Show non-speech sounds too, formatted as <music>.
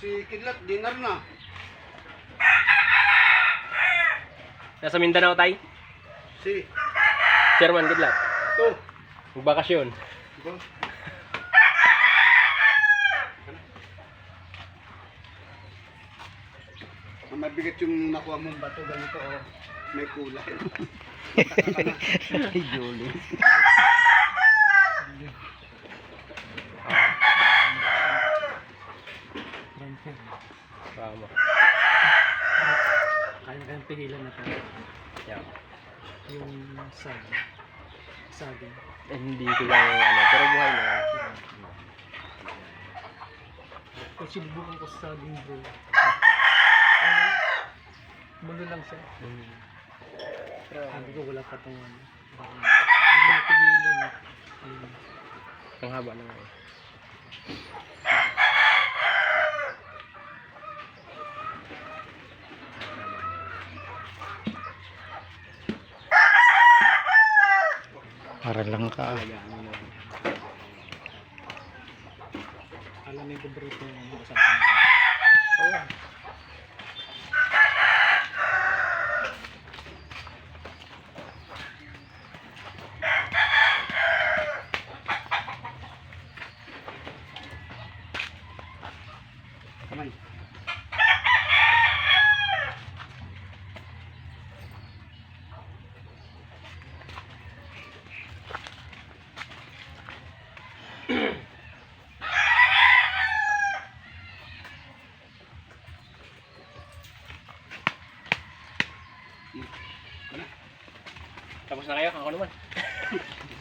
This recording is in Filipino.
si Kidlat, dinner na. Nasa Mindanao tay. Si, Chairman Kidlat. to. Magbakasyon. Ang mabigat yung nakuha mong bato, ganito oh. May kulay. <laughs> Ay, Julie. <laughs> Tama. Kaya kayang pigilan na tayo. Yeah. Yung sag. Saging. Eh, hindi ko lang ano, pero buhay na yan. Kung sinubukan ko sa saging bro. Ano? Mulo lang siya. Mm. Sabi ko wala ano. Baka Hindi mo napigilan. eh. Ayun. Ang haba na nga eh. Para lang ka. Alagaan mo na. Alam mo yung paborito yung mga usapan. Oo. Kamay. Tapos na kayo? Ako naman. <laughs>